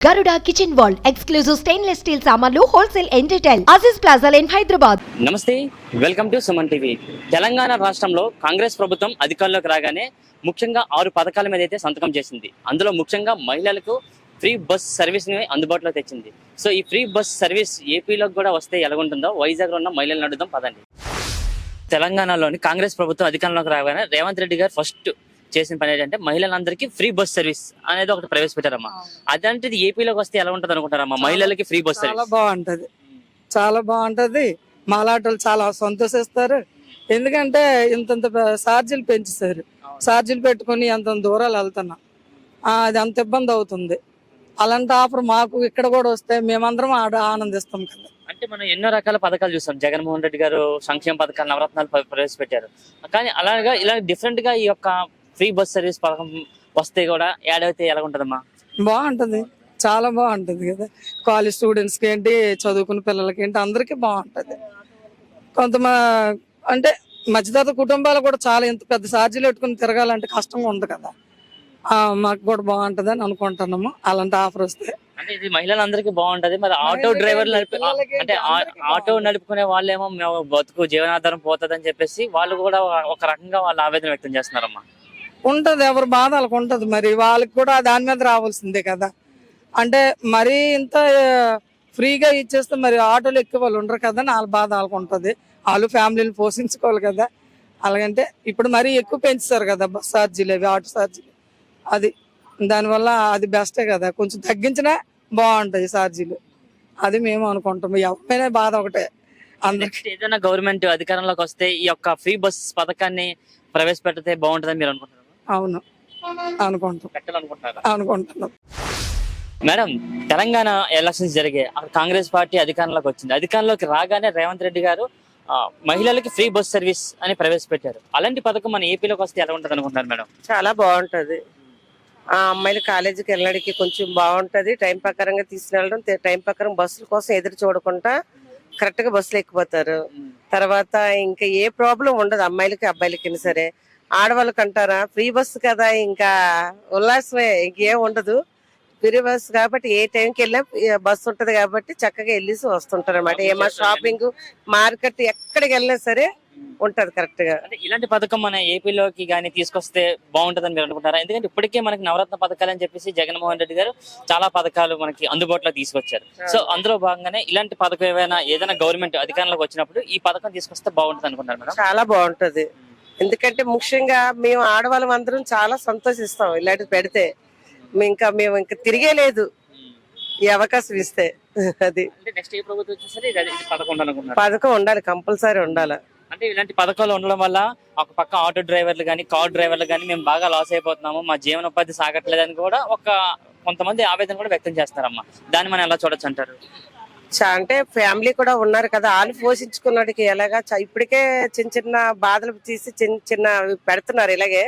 Garuda kitchen wall exclusive stainless steel సామాన్లు wholesale and retail Aziz plaza line Hyderabad నమస్తే welcome to Suman TV Telangana రాష్ట్రంలో కాంగ్రెస్ ప్రభుత్వం అధికారంలోకి రాగానే ముఖ్యంగా ఆరు పథకాల మీద అయితే సంతకం చేసింది. అందులో ముఖ్యంగా మహిళలకు ఫ్రీ బస్ సర్వీస్ని అందుబాటులో తెచ్చింది. సో ఈ ఫ్రీ బస్ సర్వీస్ ఏపీలోకి కూడా వస్తే ఎలాగుంటుందో వైజాగ్లో ఉన్న మహిళలను అడుగుదాం పదండి. తెలంగాణలోని కాంగ్రెస్ ప్రభుత్వం అధికారంలోకి రాగానే రేవంత్ రెడ్డి గారు ఫస్ట్ చేసిన పని ఏంటంటే మహిళలందరికీ ఫ్రీ బస్ సర్వీస్ అనేది ఒకటి ప్రవేశపెట్టారమ్మా. అదంటే ఏపీలోకి వస్తే ఎలా ఉంటుంది అనుకుంటారమ్మా మహిళలకి ఫ్రీ బస్ చాలా సర్వీస్. బాగుంటది. చాలా బాగుంటది. మాలాటలు చాలా సంతోషిస్తారు. ఎందుకంటే ఇంతంత ఛార్జీలు పెంచేశారు. ఛార్జీలు పెట్టుకుని అంత దూరాలు వెళ్తున్నాం. ఆ, అది అంత ఇబ్బంది అవుతుంది. అలాంటి ఆఫర్ మాకు ఇక్కడ కూడా వస్తే మేమందరం ఆడ ఆనందిస్తాం కదా. అంటే మనం ఎన్నో రకాల పథకాలు చూస్తాం జగన్మోహన్ రెడ్డి గారు సంక్షేమ పథకాలు నవరత్నాలు ప్ర- ప్రవేశపెట్టారు. కానీ అలాగా ఇలా డిఫరెంట్గా ఈ యొక్క ఫ్రీ బస్ సర్వీస్ పథకం వస్తే కూడా యాడ్ అయితే ఎలా ఉంటదమ్మా బాగుంటది. చాలా బాగుంటది కదా. కాలేజ్ స్టూడెంట్స్కి ఏంటి చదువుకున్న పిల్లలకి ఏంటి అందరికీ బాగుంటది. కొంతమ అంటే మధ్యతరగతి కుటుంబాలు కూడా చాలా ఇంత పెద్ద ఛార్జీలు పెట్టుకుని తిరగాలంటే కష్టంగా ఉంది కదా. మాకు కూడా బాగుంటది అని అనుకుంటున్నాము. అలాంటి ఆఫర్ వస్తే. అంటే ఇది మహిళలందరికీ బాగుంటది. మరి ఆటో డ్రైవర్లు పిల్లలకి అంటే ఆటో. నడుపుకునే వాళ్ళేమో మేము బతుకు జీవనాధారం పోతుందని చెప్పేసి వాళ్ళు కూడా ఒక రకంగా వాళ్ళ ఆవేదన వ్యక్తం చేస్తున్నారమ్మా. ఉంటది ఎవరి బాధ వాళ్ళకు ఉంటది మరి. వాళ్ళకి కూడా దాని మీద రావాల్సిందే కదా. అంటే మరీ ఇంత ఫ్రీగా ఇచ్చేస్తే మరి ఆటోలు ఎక్కువ వాళ్ళు ఉండరు కదా వాళ్ళ బాధ వాళ్ళకి ఉంటుంది. వాళ్ళు ఫ్యామిలీని పోషించుకోవాలి కదా. అలాగంటే ఇప్పుడు మరీ ఎక్కువ పెంచుతారు కదా బస్ ఛార్జీలు అవి ఆటో ఛార్జీలు. అది దానివల్ల అది బెస్టే కదా. కొంచెం తగ్గించినా బాగుంటాయి ఛార్జీలు. అది మేము అనుకుంటాం ఎవరిపైనా బాధ ఒకటే. నెక్స్ట్ ఏదైనా గవర్నమెంట్ అధికారంలోకి వస్తే ఈ యొక్క ఫ్రీ బస్ పథకాన్ని ప్రవేశపెడితే బాగుంటుందని మీరు అనుకుంటున్నారు? అవును. అనుకుంటాం. పెట్టాలనుకుంటున్నారా? అనుకుంటున్నాం. మేడం తెలంగాణ ఎలక్షన్స్ జరిగాయి అక్కడ కాంగ్రెస్ పార్టీ అధికారంలోకి వచ్చింది. అధికారంలోకి రాగానే రేవంత్ రెడ్డి గారు ఆ, మహిళలకి ఫ్రీ బస్ సర్వీస్ అని ప్రవేశపెట్టారు. అలాంటి పథకం మన ఏపీలోకి వస్తే ఎలా ఉంటుంది అనుకుంటున్నారు మేడం? చాలా బాగుంటది. ఆ అమ్మాయిలు కాలేజీకి వెళ్ళడానికి కొంచెం బాగుంటది. టైం ప్రకారంగా తీసుకెళ్ళడం టైం ప్రకారం బస్సుల కోసం ఎదురు చూడకుండా కరెక్ట్గా బస్సులు ఎక్కిపోతారు. తర్వాత ఇంకా ఏ ప్రాబ్లం ఉండదు అమ్మాయిలకి అబ్బాయిలకి సరే. ఆడవాళ్ళకి అంటారా ఫ్రీ బస్సు కదా ఇంకా ఉల్లాసమే ఇంకేం ఉండదు. ఫ్రీ బస్ కాబట్టి ఏ టైంకి వెళ్ళినా బస్సు ఉంటది కాబట్టి చక్కగా వెళ్ళేసి వస్తుంటారు అనమాట ఏమా షాపింగ్ మార్కెట్ ఎక్కడికి వెళ్ళినా సరే ఉంటది కరెక్ట్గా అంటే ఇలాంటి పథకం మన ఏపీలోకి కానీ తీసుకొస్తే బాగుంటుందని మీరు అనుకుంటారా ఎందుకంటే ఇప్పటికే మనకి నవరత్న పథకాలు అని చెప్పేసి జగన్మోహన్ రెడ్డి గారు చాలా పథకాలు మనకి అందుబాటులో తీసుకొచ్చారు. సో అందులో భాగంగానే ఇలాంటి పథకం ఏమైనా ఏదైనా గవర్నమెంట్ అధికారంలోకి వచ్చినప్పుడు ఈ పథకం తీసుకొస్తే బాగుంటుంది అనుకుంటారు చాలా బాగుంటది. ఎందుకంటే ముఖ్యంగా మేము ఆడవాళ్ళం అందరం చాలా సంతోషిస్తాం ఇలాంటివి పెడితే. ఇంకా మేము ఇంకా తిరిగే లేదు ఈ అవకాశం ఇస్తే. అది. పథకం ఉండాలి కంపల్సరీ ఉండాలి. అంటే ఇలాంటి పథకాలు ఉండడం వల్ల ఒక పక్క ఆటో డ్రైవర్లు కానీ కార్ డ్రైవర్లు కానీ మేము బాగా లాస్ అయిపోతున్నాము. మా జీవనోపాధి సాగట్లేదని కూడా ఒక కొంతమంది ఆవేదన కూడా వ్యక్తం చేస్తారమ్మా దాన్ని మనం ఎలా చూడొచ్చు అంటారు? అంటే ఫ్యామిలీ కూడా ఉన్నారు కదా వాళ్ళు పోషించుకున్నడికి ఎలాగా ఇప్పటికే చిన్న చిన్న బాధలు తీసి చిన్న చిన్న పెడుతున్నారు ఇలాగే.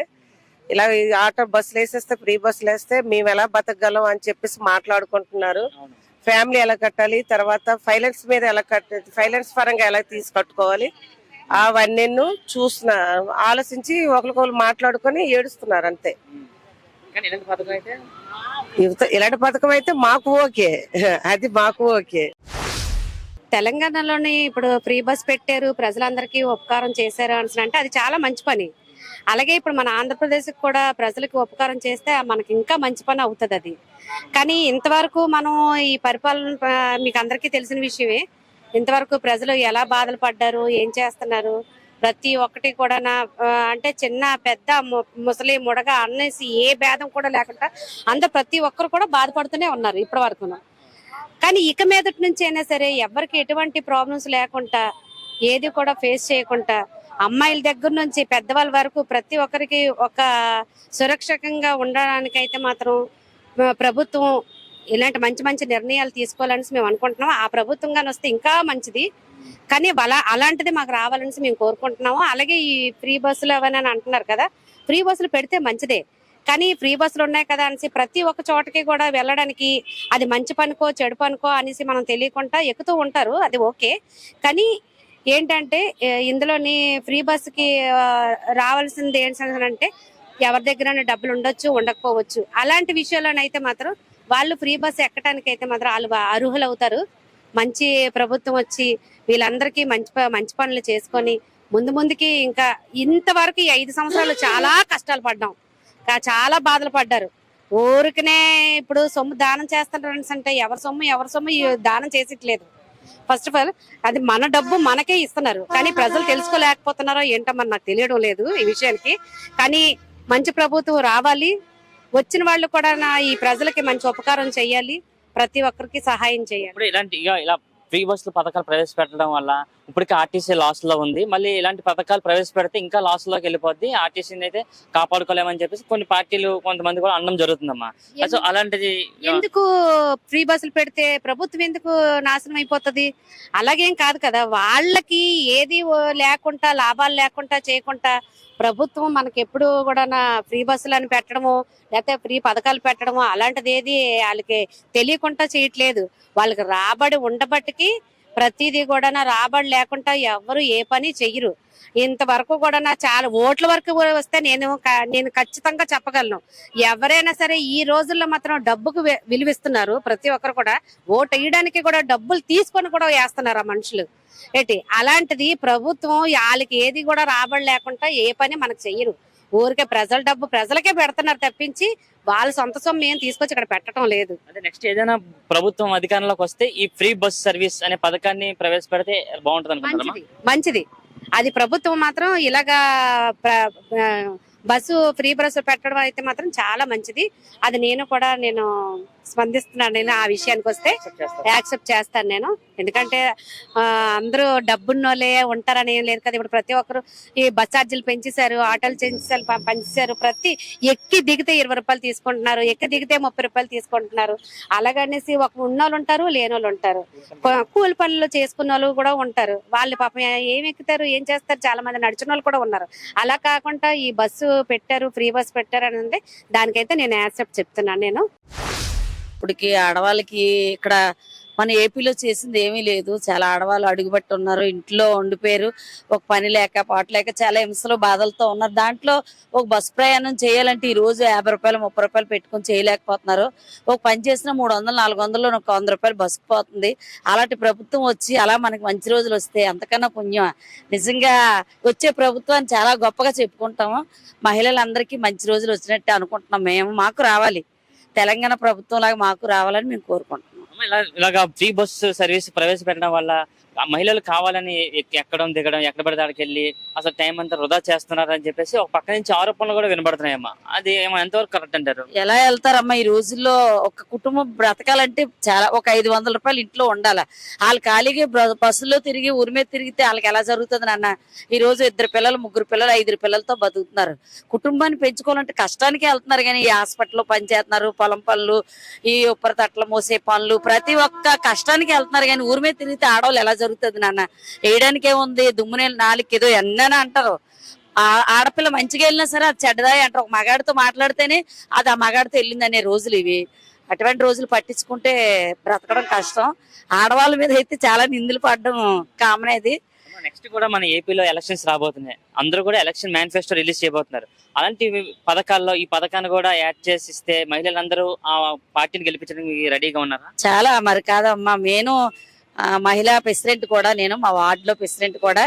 ఇలా ఆటో బస్సులు వేసేస్తే ఫ్రీ బస్సులు వేస్తే మేము ఎలా బతకగలం అని చెప్పేసి మాట్లాడుకుంటున్నారు. ఫ్యామిలీ ఎలా కట్టాలి తర్వాత ఫైనాన్స్ మీద ఎలా కట్ట ఫైనాన్స్ పరంగా ఎలా తీసి కట్టుకోవాలి అవన్నీ చూసిన ఆలోచించి ఒకరికొకరు మాట్లాడుకొని ఏడుస్తున్నారు అంతే. యువత ఇలాంటి పథకం అయితే మాకు ఓకే. అది మాకు ఓకే. తెలంగాణలోని ఇప్పుడు ఫ్రీ బస్ పెట్టారు ప్రజలందరికీ ఉపకారం చేశారు అని అంటే అది చాలా మంచి పని. అలాగే ఇప్పుడు మన ఆంధ్రప్రదేశ్ కూడా ప్రజలకు ఉపకారం చేస్తే మనకి ఇంకా మంచి పని అవుతుంది అది. కానీ ఇంతవరకు మనం ఈ పరిపాలన మీకు అందరికీ తెలిసిన విషయమే ఇంతవరకు ప్రజలు ఎలా బాధలు పడ్డారు ఏం చేస్తున్నారు ప్రతి ఒక్కటి కూడా నా అంటే చిన్న పెద్ద ము- ముసలి ముడగ అనేసి ఏ భేదం కూడా లేకుండా అందరు ప్రతి ఒక్కరు కూడా బాధపడుతూనే ఉన్నారు ఇప్పటి వరకు కానీ ఇక మీదటి నుంచి అయినా సరే ఎవరికి ఎటువంటి ప్రాబ్లమ్స్ లేకుండా ఏది కూడా ఫేస్ చేయకుండా అమ్మాయిల దగ్గర నుంచి పెద్దవాళ్ళ వరకు ప్రతి ఒక్కరికి ఒక సురక్షకంగా ఉండడానికైతే మాత్రం ప్రభుత్వం ఇలాంటి మంచి మంచి నిర్ణయాలు తీసుకోవాలని మేము అనుకుంటున్నాం. ఆ ప్రభుత్వంగా వస్తే ఇంకా మంచిది. కానీ అలా అలాంటిది మాకు రావాలని మేము కోరుకుంటున్నాము. అలాగే ఈ ఫ్రీ బస్సులు అవన్నీ అని అంటున్నారు కదా ఫ్రీ బస్సులు పెడితే మంచిదే. కానీ ఫ్రీ బస్సులు ఉన్నాయి కదా అనేసి ప్రతి ఒక్క చోటకి కూడా వెళ్ళడానికి అది మంచి పనికో చెడు పనుకో అనేసి మనం తెలియకుండా ఎక్కుతూ ఉంటారు అది ఓకే. కానీ ఏంటంటే ఇందులోని ఫ్రీ బస్సుకి రావాల్సింది ఏంటంటే ఎవరి దగ్గర డబ్బులు ఉండొచ్చు ఉండకపోవచ్చు. అలాంటి విషయాల్లోనైతే మాత్రం వాళ్ళు ఫ్రీ బస్ ఎక్కడానికి అయితే మాత్రం వాళ్ళు అర్హులు అవుతారు మంచి ప్రభుత్వం వచ్చి వీళ్ళందరికీ మంచి ప- మంచి పనులు చేసుకొని ముందు ముందుకి ఇంకా ఇంతవరకు ఈ ఐదు సంవత్సరాలు చాలా కష్టాలు పడ్డాం. చాలా బాధలు పడ్డారు. ఊరికనే ఇప్పుడు సొమ్ము దానం చేస్తున్నారు అంటే ఎవరి సొమ్ము ఎవరి సొమ్ము దానం చేసిట్లేదు. ఫస్ట్ ఆఫ్ ఆల్ అది మన డబ్బు మనకే ఇస్తున్నారు. కానీ ప్రజలు తెలుసుకోలేకపోతున్నారో ఏంటో మరి నాకు తెలియడం లేదు ఈ విషయానికి. కానీ మంచి ప్రభుత్వం రావాలి. వచ్చిన వాళ్ళు కూడా నా ఈ ప్రజలకి మంచి ఉపకారం చేయాలి. ప్రతి ఒక్కరికి సహాయం చేయాలి. ఇలాంటి ఇలా ఫ్రీ బస్సులు పథకాలు ప్రవేశపెట్టడం వల్ల ఇప్పటికే ఆర్టీసీ లాస్లో ఉంది. మళ్ళీ ఇలాంటి పథకాలు ప్రవేశపెడితే ఇంకా లాస్లోకి వెళ్ళిపోద్ది. ఆర్టీసీని అయితే కాపాడుకోలేమని చెప్పేసి కొన్ని పార్టీలు కొంతమంది కూడా అనడం జరుగుతుందమ్మా. సో అలాంటిది ఎందుకు ఫ్రీ బస్సులు పెడితే ప్రభుత్వం ఎందుకు నాశనం అయిపోతది? అలాగేం కాదు కదా. వాళ్ళకి ఏది లేకుండా లాభాలు లేకుండా చేయకుండా ప్రభుత్వం మనకి ఎప్పుడు కూడా ఫ్రీ బస్సులు అని పెట్టడము లేకపోతే ఫ్రీ పథకాలు పెట్టడము అలాంటిది ఏది వాళ్ళకి తెలియకుండా చేయట్లేదు. వాళ్ళకి రాబడి ఉండబట్టికి ప్రతిదీ కూడా రాబడి లేకుండా ఎవరు ఏ పని చెయ్యరు. ఇంతవరకు కూడా నా చాలా ఓట్ల వరకు వస్తే నేను నేను ఖచ్చితంగా చెప్పగలను. ఎవరైనా సరే ఈ రోజుల్లో మాత్రం డబ్బుకు వి- విలువిస్తున్నారు. ప్రతి ఒక్కరు కూడా ఓటు వేయడానికి కూడా డబ్బులు తీసుకొని కూడా వేస్తున్నారు ఆ మనుషులు. ఏంటి? అలాంటిది ప్రభుత్వం వాళ్ళకి ఏది కూడా రాబడి లేకుండా ఏ పని మనకు చెయ్యరు. ఊరికే ప్రజల డబ్బు ప్రజలకే పెడుతున్నారు తప్పించి వాళ్ళ సొంత సొమ్ము ఏం తీసుకొచ్చి ఇక్కడ పెట్టడం లేదు. అంటే నెక్స్ట్ ఏదైనా ప్రభుత్వం అధికారంలోకి వస్తే ఈ ఫ్రీ బస్ సర్వీస్ అనే పథకాన్ని ప్రవేశపెడితే బాగుంటుంది మంచిది. అది ప్రభుత్వం మాత్రం ఇలాగా బస్సు ఫ్రీ బస్సు పెట్టడం అయితే మాత్రం చాలా మంచిది. అది నేను కూడా నేను స్పందిస్తున్నాను నేను ఆ విషయానికి వస్తే. యాక్సెప్ట్ చేస్తాను. నేను. ఎందుకంటే అందరూ డబ్బున్నోళ్ళే ఉంటారని ఏం లేదు కదా. ఇప్పుడు ప్రతి ఒక్కరు ఈ బస్ ఛార్జీలు పెంచేశారు ఆటోలు చేసేసారు పెంచేశారు. ప్రతి ఎక్కి దిగితే ఇరవై రూపాయలు తీసుకుంటున్నారు ఎక్కి దిగితే ముప్పై రూపాయలు తీసుకుంటున్నారు. అలాగనేసి ఒక ఉన్నోళ్ళు ఉంటారు లేనోళ్ళు ఉంటారు. కూలి పనులు చేసుకున్న వాళ్ళు కూడా ఉంటారు. వాళ్ళు పాపం ఏం ఎక్కుతారు ఏం చేస్తారు? చాలా మంది నడిచిన వాళ్ళు కూడా ఉన్నారు. అలా కాకుండా ఈ బస్సు పెట్టారు ఫ్రీ బస్ పెట్టారు అని అంటే దానికైతే నేను యాక్సెప్ట్ చెప్తున్నాను నేను. ఇప్పటికి ఆడవాళ్ళకి ఇక్కడ మన ఏపీలో చేసింది ఏమీ లేదు. చాలా ఆడవాళ్ళు అడుగుబట్టి ఉన్నారు. ఇంట్లో ఉండిపోయారు. ఒక పని లేక పాట లేక చాలా హింసలు బాధలతో ఉన్నారు. దాంట్లో ఒక బస్ ప్రయాణం చేయాలంటే ఈ రోజు యాభై రూపాయలు ముప్పై రూపాయలు పెట్టుకొని చేయలేకపోతున్నారు. ఒక పని చేసిన మూడు వందలు నాలుగు వందలు ఒక వంద రూపాయలు బస్సుకు పోతుంది. అలాంటి ప్రభుత్వం వచ్చి అలా మనకి మంచి రోజులు వస్తే అంతకన్నా పుణ్యం నిజంగా వచ్చే ప్రభుత్వాన్ని చాలా గొప్పగా చెప్పుకుంటాము. మహిళలందరికీ మంచి రోజులు వచ్చినట్టు అనుకుంటున్నాం మేము. మాకు రావాలి. తెలంగాణ ప్రభుత్వం లాగా మాకు రావాలని మేము కోరుకుంటున్నాం. ఇలాగా ఫ్రీ బస్సు సర్వీస్ ప్రవేశపెట్టడం వల్ల మహిళలు కావాలని ఎక్కడం దిగడం ఎక్కడ పడితే అక్కడికి వెళ్ళి అసలు టైం అంతా వృధా చేస్తున్నారు అని చెప్పేసి ఒక పక్క నుంచి ఆరోపణలు కూడా వినబడుతున్నాయమ్మా. అది ఏమో ఎంతవరకు కరెక్ట్ అంటారు? ఎలా వెళ్తారమ్మా ఈ రోజుల్లో ఒక కుటుంబం బ్రతకాలంటే చాలా ఒక ఐదు వందల రూపాయలు ఇంట్లో ఉండాలి. వాళ్ళు ఖాళీగా బస్సులో తిరిగి ఊరి మీద తిరిగితే వాళ్ళకి ఎలా జరుగుతుంది నాన్న? ఈ రోజు ఇద్దరు పిల్లలు ముగ్గురు పిల్లలు ఐదుగురు పిల్లలతో బతుకుతున్నారు. కుటుంబాన్ని పెంచుకోవాలంటే కష్టానికి వెళ్తున్నారు కానీ ఈ హాస్పిటల్లో పని చేస్తున్నారు. పొలం పనులు ఈ ఉప్పర తట్ల మోసే పనులు ప్రతి ఒక్క కష్టానికి వెళ్తున్నారు కానీ ఊరి మీద తిరిగితే ఆడవాళ్ళు ఎలా జరుగుతుంది నాన్న. వేయడానికి ఏముంది దుమ్మునే నాలుగు ఏదో ఎన్నని అంటారు. ఆ- ఆడపిల్ల మంచిగా వెళ్ళినా సరే అది చెడ్డదాయి అంటారు. ఒక మగాడితో మాట్లాడితేనే అది ఆ మగాడితో వెళ్ళిందనే రోజులు ఇవి. అటువంటి రోజులు పట్టించుకుంటే బ్రతకడం కష్టం. ఆడవాళ్ళ మీద అయితే చాలా నిందలు పడడం కామన్ ఇది. నెక్స్ట్ కూడా మన ఏపీలో ఎలక్షన్స్ రాబోతున్నాయి. అందరూ కూడా ఎలక్షన్ మేనిఫెస్టో రిలీజ్ చేయబోతున్నారు. అలాంటి పథకాల్లో ఈ పథకాన్ని కూడా యాడ్ చేసి ఇస్తే మహిళలందరూ ఆ పార్టీని గెలిపించడానికి రెడీగా ఉన్నారా? చాలా మరి కాదమ్మా. నేను మహిళా ప్రెసిడెంట్ కూడా నేను మా వార్డులో ప్రెసిడెంట్ కూడా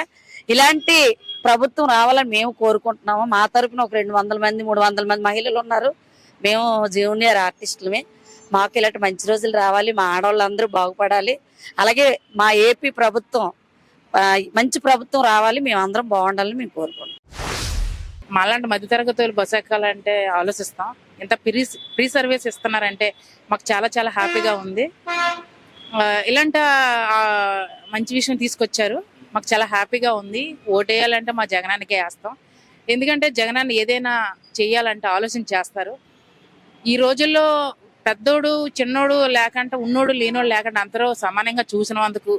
ఇలాంటి ప్రభుత్వం రావాలని మేము కోరుకుంటున్నాము. మా తరపున ఒక రెండు వందల మంది మూడు వందల మంది మహిళలు ఉన్నారు. మేము జూనియర్ ఆర్టిస్టులమే. మాకు ఇలాంటి మంచి రోజులు రావాలి. మా ఆడవాళ్ళందరూ బాగుపడాలి. అలాగే మా ఏపీ ప్రభుత్వం మంచి ప్రభుత్వం రావాలి. మేము అందరం బాగుండాలని మేము కోరుకుంటున్నాం. మాలాంటి మధ్యతరగతులు బస్సు ఎక్కాలంటే ఆలోచిస్తాం. ఇంత ఫ్రీ ఫ్రీ సర్వీస్ ఇస్తున్నారంటే మాకు చాలా చాలా హ్యాపీగా ఉంది. ఇలాంటి మంచి విషయం తీసుకొచ్చారు. మాకు చాలా హ్యాపీగా ఉంది. ఓటేయాలంటే మా జగనానికే వేస్తాం. ఎందుకంటే జగనాన్ని ఏదైనా చేయాలంటే ఆలోచన చేస్తారు. ఈ రోజుల్లో పెద్దోడు చిన్నోడు లేకంటే ఉన్నోడు లేనోడు లేకుండా అందరూ సమానంగా చూసినందుకు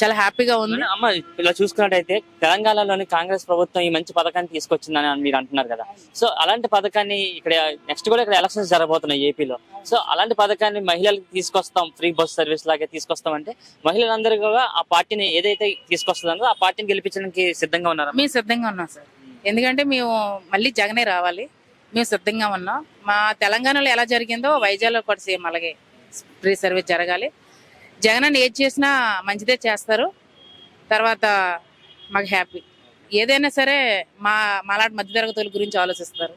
చాలా హ్యాపీగా ఉంది. అమ్మ ఇలా చూసుకున్నట్టయితే తెలంగాణలోని కాంగ్రెస్ ప్రభుత్వం ఈ మంచి పథకాన్ని తీసుకొచ్చిందని మీరు అంటున్నారు కదా. సో అలాంటి పథకాన్ని ఇక్కడ నెక్స్ట్ కూడా ఇక్కడ ఎలక్షన్స్ జరగబోతున్నాయి ఏపీలో. సో అలాంటి పథకాన్ని మహిళలకు తీసుకొస్తాం ఫ్రీ బస్ సర్వీస్ లాగే తీసుకొస్తాం అంటే మహిళలందరూ కూడా ఆ పార్టీని ఏదైతే తీసుకొస్తుందో ఆ పార్టీని గెలిపించడానికి సిద్ధంగా ఉన్నారా? మేము సిద్ధంగా ఉన్నాం సార్. ఎందుకంటే మేము మళ్ళీ జగనే రావాలి. మేము సిద్ధంగా ఉన్నాం. మా తెలంగాణలో ఎలా జరిగిందో వైజాగ్లో కూడా సేమ్ అలాగే ఫ్రీ సర్వీస్ జరగాలి. జగన్ అన్న ఏది చేసినా మంచిదే చేస్తారు. తర్వాత మాకు హ్యాపీ ఏదైనా సరే మా మాలాంటి మధ్యతరగతుల గురించి ఆలోచిస్తారు.